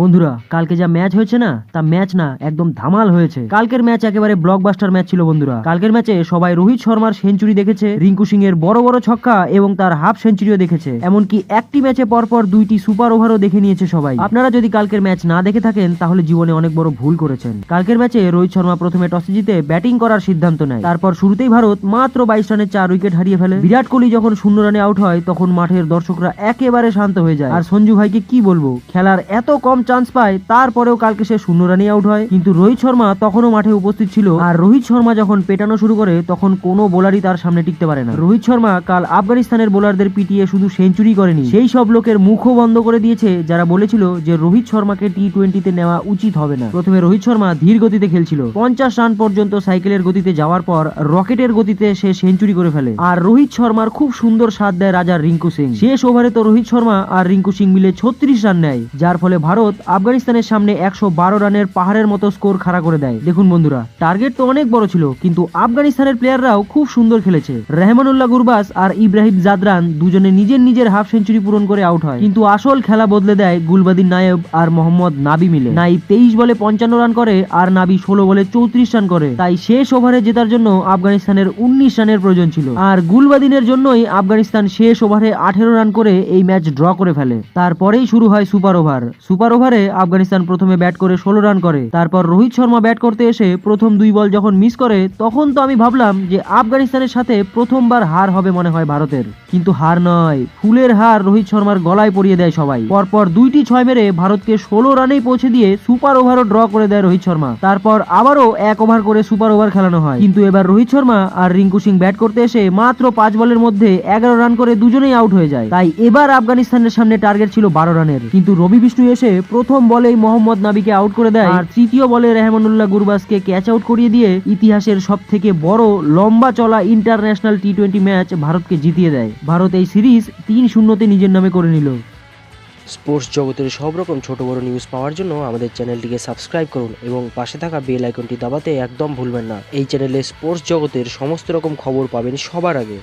বন্ধুরা, কালকে যা ম্যাচ হয়েছে না, তা ম্যাচ না, একদম ধামাল হয়েছে। কালকের ম্যাচ একেবারে ব্লকবাস্টার ম্যাচ ছিল বন্ধুরা। কালকের ম্যাচে সবাই রোহিত শর্মার সেঞ্চুরি দেখেছে, রিঙ্কু সিং এর বড় বড় ছক্কা এবং তার হাফ সেঞ্চুরিও দেখেছে। এমনকি একটি ম্যাচে পরপর দুইটি সুপার ওভারও দেখে নিয়েছে সবাই। আপনারা যদি কালকের ম্যাচ না দেখে থাকেন, তাহলে জীবনে অনেক বড় ভুল করেছেন। কালকের ম্যাচে রোহিত শর্মা প্রথমে টসে জিতে ব্যাটিং করার সিদ্ধান্ত নেয়। তারপর শুরুতেই ভারত মাত্র বাইশ রানে চার উইকেট হারিয়ে ফেলে। বিরাট কোহলি যখন শূন্য রানে আউট হয়, তখন মাঠের দর্শকরা একেবারে শান্ত হয়ে যায়। আর সঞ্জু ভাইকে কি বলব? খেলার এত কম চান্স পায়, তারপরেও কালকে সে শূন্য রানেই আউট হয়। কিন্তু রোহিত শর্মা তখনও মাঠে উপস্থিত ছিল আর রোহিত শর্মা যখন পেটানো শুরু করে, তখন কোনো বোলারই তার সামনে টিকতে পারে না। রোহিত শর্মা কাল আফগানিস্তানের বোলারদের পিটিয়ে শুধু সেঞ্চুরি করেনি। সেই সব লোকের মুখও বন্ধ করে দিয়েছে, যারা বলেছিল যে রোহিত শর্মাকে টি টোয়েন্টিতে নেওয়া উচিত হবে না। প্রথমে রোহিত শর্মা ধীর গতিতে খেলছিল। পঞ্চাশ রান পর্যন্ত সাইকেলের গতিতে যাওয়ার পর, রকেটের গতিতে সে সেঞ্চুরি করে ফেলে। আর রোহিত শর্মার খুব সুন্দর সাথ দেয় রাজা রিঙ্কু সিং। শেষ ওভারে তো রোহিত শর্মা আর রিঙ্কু সিং মিলে ছত্রিশ রান নেয়, যার ফলে ভারত আফগানিস্তানের সামনে একশো বারো রানের পাহাড়ের মতো স্কোর খাড়া করে দেয়। দেখুন বন্ধুরা, টার্গেট তো অনেক বড় ছিল, কিন্তু আফগানিস্তানের প্লেয়াররাও খুব সুন্দর খেলেছে। রেহমানুল্লাহ গুরবাস আর ইব্রাহিম জাদরান দুজনে নিজের নিজের হাফ সেঞ্চুরি পূরণ করে আউট হয়। কিন্তু আসল খেলা বদলে দেয় গুলবাদিন নায়েব আর মোহাম্মদ নাবি মিলে। নাইব তেইশ বলে পঞ্চান্ন রান করে আর নাবি ষোলো বলে চৌত্রিশ রান করে। তাই শেষ ওভারে জেতার জন্য আফগানিস্তানের উনিশ রানের প্রয়োজন ছিল। আর গুলবাদিনের জন্যই আফগানিস্তান শেষ ওভারে আঠেরো রান করে এই ম্যাচ ড্র করে ফেলে। তারপরেই শুরু হয় সুপার ওভার। সুপার ওভারে আফগানিস্তান প্রথমে ব্যাট করে ষোলো রান করে। তারপর রোহিত শর্মা ব্যাট করতে এসে প্রথম দুই বল যখন মিস করে, তখন তো আমি ভাবলাম যে আফগানিস্তানের সাথে প্রথমবার হার হবে মনে হয় ভারতের। কিন্তু হার নয়, ফুলের হার রোহিত শর্মার গলায় পরিয়ে দেয় সবাই। পরপর দুইটি ছয় মেরে ভারতকে ষোলো রানেই পৌঁছে দিয়ে সুপার ওভারও ড্র করে দেয় রোহিত শর্মা। তারপর আবারও এক ওভার করে সুপার ওভার খেলানো হয়। কিন্তু এবার রোহিত শর্মা আর রিঙ্কু সিং ব্যাট করতে এসে মাত্র পাঁচ বলের মধ্যে এগারো রান করে দুজনেই আউট হয়ে যায়। তাই এবার আফগানিস্তানের সামনে টার্গেট ছিল বারো রানের। কিন্তু রবি বিষ্ণু এসে প্রথম বলেই মোহাম্মদ নাবিকে আউট করে দেয়। আর তৃতীয় বলে রেহমানুল্লাহ গুরবাসকে ক্যাচ আউট করিয়ে দিয়ে ইতিহাসের সব থেকে বড় লম্বা চলা ইন্টারন্যাশনাল টি টোয়েন্টি ম্যাচ ভারতকে জিতিয়ে দেয়। ভারত এই সিরিজ তিন শূন্যতে নিজের নামে করে নিল। স্পোর্টস জগতের সব রকম ছোট বড় নিউজ পাওয়ার জন্য আমাদের চ্যানেলটিকে সাবস্ক্রাইব করুন এবং পাশে থাকা বেল আইকনটি দাবাতে একদম ভুলবেন না। এই চ্যানেলে স্পোর্টস জগতের সমস্ত রকম খবর পাবেন সবার আগে।